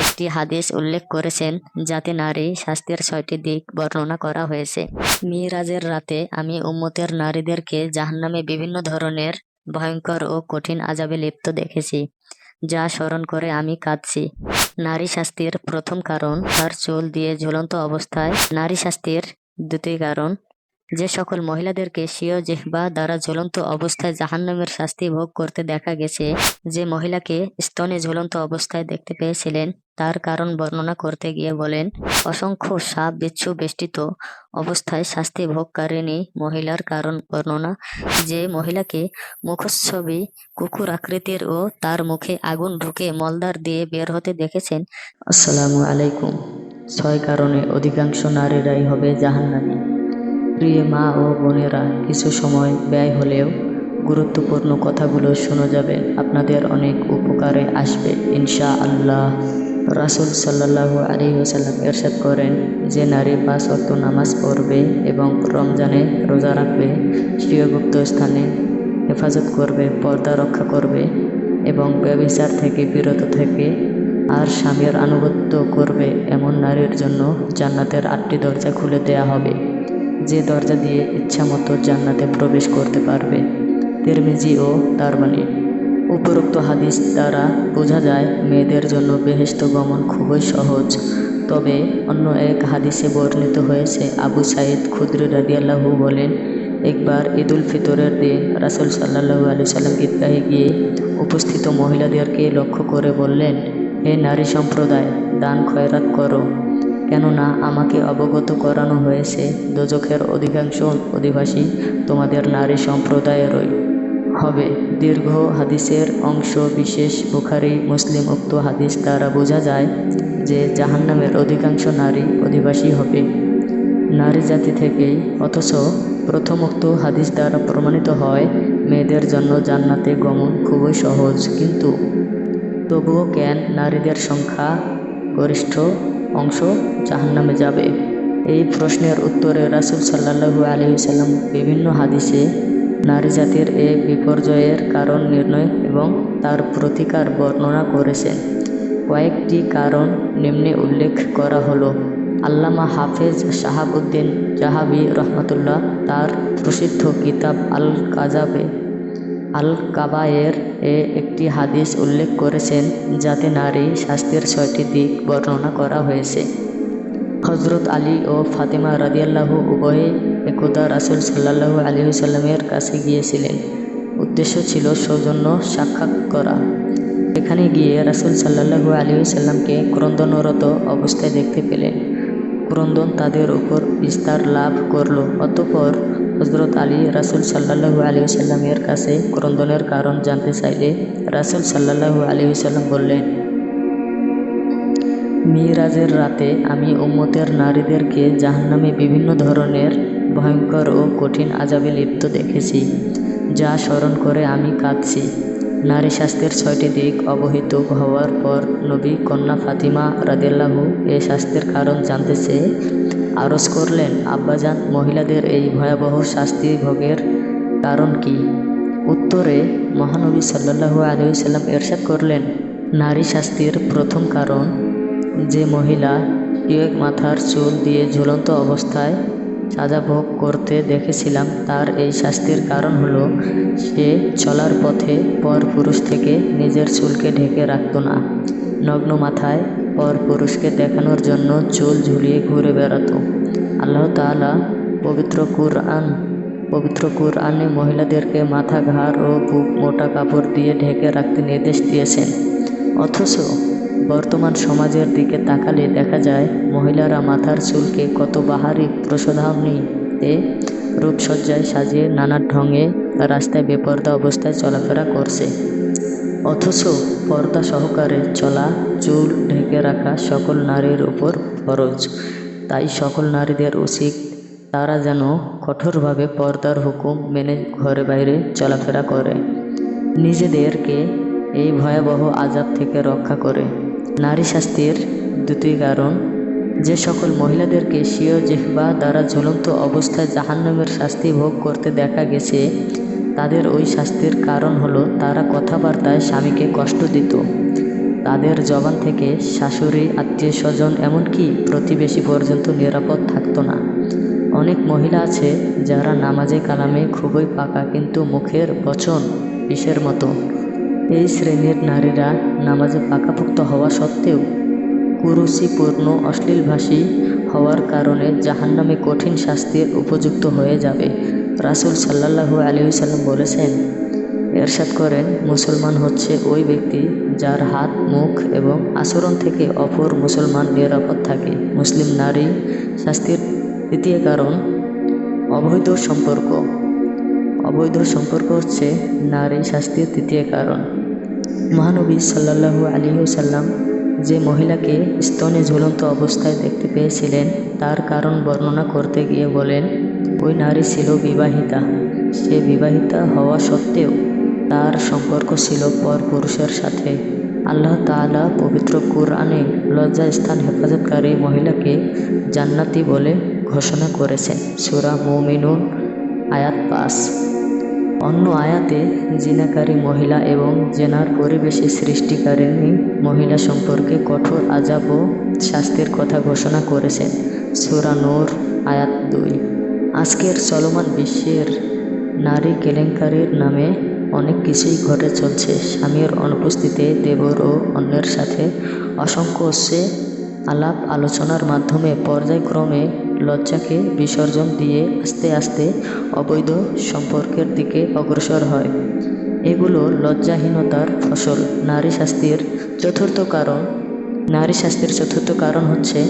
একটি হাদিস উল্লেখ করেছেন যাতে নারী স্বাস্থ্যের ছয়টি দিক বর্ণনা করা হয়েছে। মিরাজের রাতে আমি উম্মতের নারীদেরকে জাহান্নামে বিভিন্ন ধরনের ভয়ঙ্কর ও কঠিন আজাবে লিপ্ত দেখেছি, যা স্মরণ করে আমি কাঁদছি। নারী শাস্তির প্রথম কারণ, তার চুল দিয়ে ঝুলন্ত অবস্থায় নারী শাস্তির দ্বিতীয় কারণ যে সকল মহিলাদেরকে স্বীয় জিহ্বা দ্বারা ঝুলন্ত অবস্থায় জাহান্নামের শাস্তি ভোগ করতে দেখা গেছে, যে মহিলাকে স্তনে ঝুলন্ত অবস্থায় দেখতে পেয়েছিলেন, তার কারণ বর্ণনা করতে গিয়ে বলেন, অসংখ্য সাপ বিচ্ছু বেষ্টিত অবস্থায় শাস্তি ভোগকারিণী মহিলার কারণ বর্ণনা, যে মহিলাকে মুখচ্ছবি, কুকুর আকৃতির ও তার মুখে আগুন ঢুকে মলদার দিয়ে বের হতে দেখেছেন। আসসালামু আলাইকুম। ছয় কারণে অধিকাংশ নারীরাই হবে জাহান্নামী। প্রিয় মা ও বোনেরা, কিছু সময় ব্যয় হলেও গুরুত্বপূর্ণ কথাগুলো শোনা যাবে। আপনাদের অনেক উপকারে আসবে ইনশা আল্লাহ রাসুল সাল্লাহু আলী ওসাল্লাম এরশাদ করেন যে, নারী পাঁচ অক্ত নামাজ পড়বে এবং রমজানে রোজা রাখবে স্বীয়গুপ্ত স্থানে হেফাজত করবে, পর্দা রক্ষা করবে এবং ব্যবচার থেকে বিরত থেকে আর স্বামীর আনুগত্য করবে, এমন নারীর জন্য জান্নাতের আটটি দরজা খুলে দেয়া হবে। যে দরজা দিয়ে ইচ্ছামতো জান্নাতে প্রবেশ করতে পারবে, তেরমিজি ও তারবানি উপরোক্ত হাদিস দ্বারা বোঝা যায়, মেয়েদের জন্য বেহেস্ত গমন খুবই সহজ। তবে অন্য এক হাদিসে বর্ণিত হয়েছে, আবু সাইদ খুদ্রি রাদিয়াল্লাহু বলেন, একবার ঈদুল ফিতরের দিন রাসুল সাল্লাহু আলি সাল্লাম ঈদগাহে গিয়ে উপস্থিত মহিলাদেরকে লক্ষ্য করে বললেন, হে নারী সম্প্রদায়, দান খয়রাত করো। কেননা আমাকে অবগত করানো হয়েছে, দোজখের অধিকাংশ অধিবাসী তোমাদের নারী সম্প্রদায়েরই হবে, দীর্ঘ হাদিসের অংশ বিশেষ বুখারি, মুসলিম উক্ত হাদিস দ্বারা বোঝা যায় যে জাহান্নামের অধিকাংশ নারী অধিবাসী হবে। নারী জাতি থেকেই, অথচ প্রথম উক্ত হাদিস দ্বারা প্রমাণিত হয়, মেয়েদের জন্য জান্নাতে গমন খুবই সহজ, কিন্তু তবুও কেন নারীদের সংখ্যা গরিষ্ঠ? অংশ জাহান্নামে যাবে। এই প্রশ্নের উত্তরে রাসুল সাল্লাহু আলী সাল্লাম বিভিন্ন হাদিসে নারী জাতির এ বিপর্যয়ের কারণ নির্ণয় এবং তার প্রতিকার বর্ণনা করেছেন। কয়েকটি কারণ নিম্নে উল্লেখ করা হলো, আল্লামা হাফেজ শাহাবুদ্দিন জাহাবি রহমতুল্লাহ তার প্রসিদ্ধ কিতাব আল কাজাবে আল কাবায়ের এ একটি হাদিস উল্লেখ করেছেন যাতে নারী স্বাস্থ্যের ছয়টি দিক বর্ণনা করা হয়েছে। হজরত আলী ও ফাতেমা রাদিয়াল্লাহু উভয়ে একদা রাসুল সাল্লাহু আলী সাল্লামের কাছে গিয়েছিলেন। উদ্দেশ্য ছিল সৌজন্য সাক্ষাৎ করা। এখানে গিয়ে রাসুল সাল্লাহু আলী সাল্লামকে ক্রন্দনরত অবস্থায় দেখতে পেলেন। ক্রন্দন তাদের উপর বিস্তার লাভ করল, অতপর হজরত আলী রাসুল সাল্লাহু আলী সাল্লামের কাছে ক্রন্দনের কারণ জানতে চাইলে রাসুল সাল্লাহু আলী সাল্লাম বললেন, মিরাজের রাতে আমি উম্মতের নারীদেরকে জাহান্নামে বিভিন্ন ধরনের ভয়ঙ্কর ও কঠিন আজাবে লিপ্ত দেখেছি, যা স্মরণ করে আমি কাঁদছি। নারী স্বাস্থ্যের ছয়টি দিক অবহিত হওয়ার পর নবী কন্যা ফাতিমা রাদেল্লাহু এ স্বাস্থ্যের কারণ জানতে চেয়ে আরজ করলেন, আব্বাজান, মহিলাদের এই ভয়াবহ শাস্তি ভোগের কারণ কি? উত্তরে মহানবী সাল্লাহু আলহিসাল্লাম এরশাদ করলেন, নারী শাস্তির প্রথম কারণ যে মহিলা এক মাথার চুল দিয়ে ঝুলন্ত অবস্থায় সাজা ভোগ করতে দেখেছিলাম, তার এই শাস্তির কারণ হলো সে চলার পথে পর পুরুষ থেকে নিজের চুলকে ঢেকে রাখত না। নগ্ন মাথায় পর পুরুষকে দেখানোর জন্য চুল ঝুলিয়ে ঘুরে বেড়াতো। আল্লাহ তালা পবিত্র কুরআন, পবিত্র কুরআনে মহিলাদেরকে মাথা ঘাড় ও বুক মোটা কাপড় দিয়ে ঢেকে রাখতে নির্দেশ দিয়েছেন। অথচ বর্তমান সমাজের দিকে তাকালে দেখা যায়, মহিলারা মাথার চুলকে কত বাহারি প্রসাধনীতে রূপসজ্জায় সাজিয়ে নানা ঢঙে রাস্তায় বেপর্দা অবস্থায় চলাফেরা করছে। অথচ পর্দা সহকারে চলা চুল ঢেকে রাখা সকল নারীর উপর ফরজ। তাই সকল নারীদের উচিত তারা যেন কঠোরভাবে পর্দার হুকুম মেনে ঘরে বাইরে চলাফেরা করে। নিজেদেরকে এই ভয়াবহ আজাব থেকে রক্ষা করে। নারী শাস্তির দ্বিতীয় কারণ, যে সকল মহিলাদেরকে স্বীয় জিহ্বা দ্বারা ঝুলন্ত অবস্থায় জাহান্নামের শাস্তি ভোগ করতে দেখা গেছে, তাদের ওই শাস্তির কারণ হলো তারা কথাবার্তায় স্বামীকে কষ্ট দিত। তাদের জবান থেকে শাশুড়ি আত্মীয় স্বজন এমনকি প্রতিবেশী পর্যন্ত নিরাপদ থাকতো না। অনেক মহিলা আছে যারা নামাজে কালামে খুবই পাকা কিন্তু মুখের বচন বিষের মতো। এই শ্রেণির নারীরা নামাজে পাকাপোক্ত হওয়া সত্ত্বেও কুরুচিপূর্ণ, অশ্লীলভাষী হওয়ার কারণে জাহান্নামে কঠিন শাস্তির উপযুক্ত হয়ে যাবে। রাসূল সাল্লাল্লাহু আলাইহি সাল্লাম বলেছেন এরশাদ করেন, মুসলমান হচ্ছে ওই ব্যক্তি যার হাত, মুখ এবং আচরণ থেকে অপর মুসলমান নিরাপদ থাকে। মুসলিম নারী শাস্তির তৃতীয় কারণ অবৈধ সম্পর্ক। অবৈধ সম্পর্ক হচ্ছে নারী শাস্তির তৃতীয় কারণ। মহানবী সাল্লাল্লাহু আলাইহি সাল্লাম যে মহিলাকে স্তনে ঝুলন্ত অবস্থায় দেখতে পেয়েছিলেন, তার কারণ বর্ণনা করতে গিয়ে বলেন, ওই নারী ছিল বিবাহিতা। সে বিবাহিতা হওয়া সত্ত্বেও তার সম্পর্ক ছিল পর পুরুষের সাথে। আল্লাহ তাআলা পবিত্র কুরআনে লজ্জা স্থান হেফাজতকারী মহিলাকে জান্নাতি বলে ঘোষণা করেছেন। সূরা মুমিনুন, আয়াত পাস অন্য আয়াতে জিনাকারী মহিলা এবং জেনার পরিবেশে সৃষ্টিকারিণী মহিলা সম্পর্কে কঠোর আজাব ও শাস্তির কথা ঘোষণা করেছেন। সূরা নূর, আয়াত দুই। আজকের চলমান বিশ্বের নারী কেলেঙ্কারির নামে অনেক কিছুই ঘটে চলছে। স্বামীর অনুপস্থিতিতে দেবর ও অন্যের সাথে অসংখ্য আলাপ আলোচনার মাধ্যমে পর্যায়ক্রমে লজ্জাকে বিসর্জন দিয়ে আস্তে আস্তে অবৈধ সম্পর্কের দিকে অগ্রসর হয়। এগুলো লজ্জাহীনতার ফসল। নারী শাস্তির চতুর্থ কারণ, নারী শাস্তির চতুর্থ কারণ হচ্ছে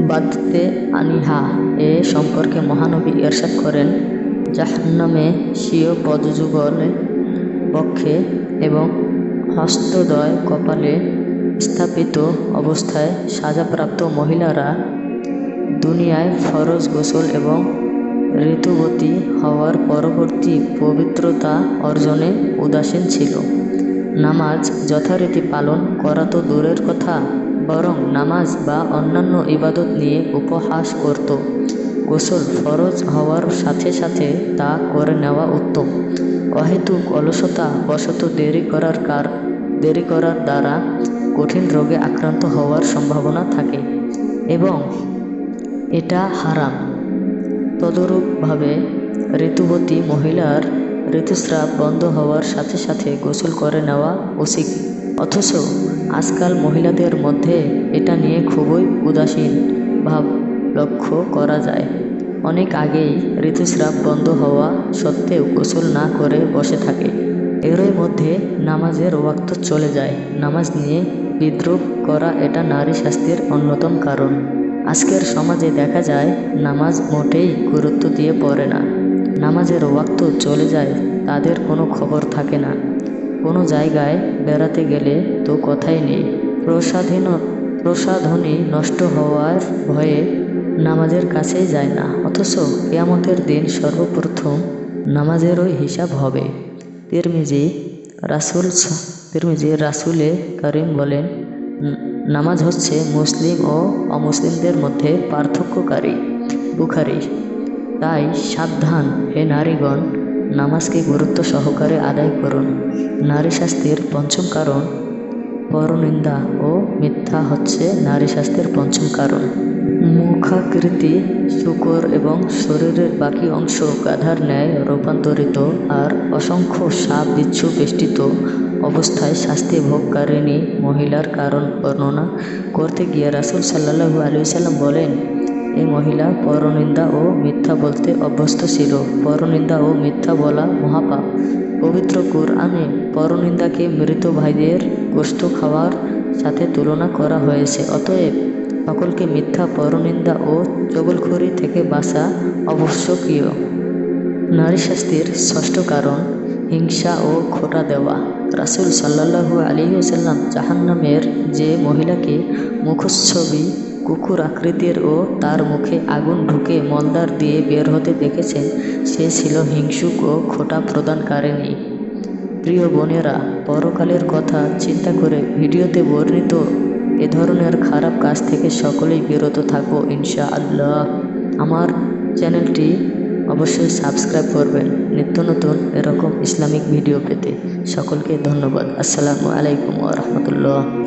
বাদতে আনিহা। এ সম্পর্কে মহানবী এরশাদ করেন, জাহান্নামে স্বীয় পদযুগলে বক্ষে এবং হস্তদয় কপালে স্থাপিত অবস্থায় সাজাপ্রাপ্ত মহিলারা দুনিয়ায় ফরজ গোসল এবং ঋতুবতী হওয়ার পরবর্তী পবিত্রতা অর্জনে উদাসীন ছিল। নামাজ যথারীতি পালন করা তো দূরের কথা, বরং নামাজ বা অন্যান্য ইবাদত নিয়ে উপহাস করত। গোসল ফরজ হওয়ার সাথে সাথে তা করে নেওয়া উত্তম। অহেতুক অলসতা বশত দেরি করার কার, দেরি করার দ্বারা কঠিন রোগে আক্রান্ত হওয়ার সম্ভাবনা থাকে এবং এটা হারাম। তদরূপভাবে ঋতুবতী মহিলার ঋতুস্রাব বন্ধ হওয়ার সাথে সাথে গোসল করে নেওয়া উচিত। অথচ আজকাল মহিলাদের মধ্যে এটা নিয়ে খুবই উদাসীন ভাব লক্ষ্য করা যায়। অনেক আগেই ঋতুস্রাব বন্ধ হওয়া সত্ত্বেও গোসল না করে বসে থাকে। এরই মধ্যে নামাজের ওয়াক্ত চলে যায়। নামাজ নিয়ে বিদ্রুপ করা এটা নারী শাস্তির অন্যতম কারণ। আজকের সমাজে দেখা যায়, নামাজ মোটেই গুরুত্ব দিয়ে পড়ে না। নামাজের ওয়াক্ত চলে যায়, তাদের কোনো খবর থাকে না। কোনো জায়গায় বেড়াতে গেলে তো কথাই নেই। প্রসাধীন প্রসাধনী নষ্ট হওয়ার ভয়ে নামাজের কাছেই যায় না, অথচ কেয়ামতের দিন সর্বপ্রথম নামাজেরও হিসাব হবে। তিরমিজি রাসুল তিরমিজি রাসুলে করিম বলেন নামাজ হচ্ছে মুসলিম ও অমুসলিমদের মধ্যে পার্থক্যকারী, বুখারি। তাই সাবধান, হে নারীগণ, নামাজকে গুরুত্ব সহকারে আদায় করুন। নারী শাস্তির পঞ্চম কারণ পরনিন্দা ও মিথ্যা হচ্ছে নারী শাস্তির পঞ্চম কারণ। মুখাকৃতি, শুকর এবং শরীরের বাকি অংশ গাধার ন্যায় রূপান্তরিত আর অসংখ্য সাপ বিচ্ছু বেষ্টিত অবস্থায় শাস্তি ভোগকারিণী মহিলার কারণ বর্ণনা করতে গিয়ে রাসুল সাল্লাহু আলুসাল্লাম বলেন এই মহিলা পরনিন্দা ও মিথ্যা বলতে অভ্যস্ত ছিল। পরনিন্দা ও মিথ্যা বলা মহাপাপ। পবিত্র কোরআনে পরনিন্দাকে মৃত ভাইদের গোস্ত খাওয়ার সাথে তুলনা করা হয়েছে। অতএব সকলকে মিথ্যা, পরনিন্দা ও চগলখড়ি থেকে বাঁচা আবশ্যকীয় নারী শাস্তির ষষ্ঠ কারণ, হিংসা ও খোটা দেওয়া। রাসুল সাল্লাহু আলিহাসাল্লাম জাহান্নামের যে মহিলাকে মুখচ্ছবি, কুকুর আকৃতির ও তার মুখে আগুন ঢুকে মলদার দিয়ে বের হতে দেখেছেন, সে ছিল হিংসুক ও খোটা প্রদানকারিণী। প্রিয় বোনেরা, পরকালের কথা চিন্তা করে ভিডিওতে বর্ণিত এ ধরনের খারাপ কাজ থেকে সকলেই বিরত থাকো ইনশা আল্লাহ আমার চ্যানেলটি অবশ্যই সাবস্ক্রাইব করবেন, নিত্য নতুন এরকম ইসলামিক ভিডিও পেতে। সকলকে ধন্যবাদ। আসসালামু আলাইকুম রহমতুল্লাহ।